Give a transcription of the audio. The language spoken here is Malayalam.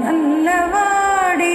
നല്ലവാടേ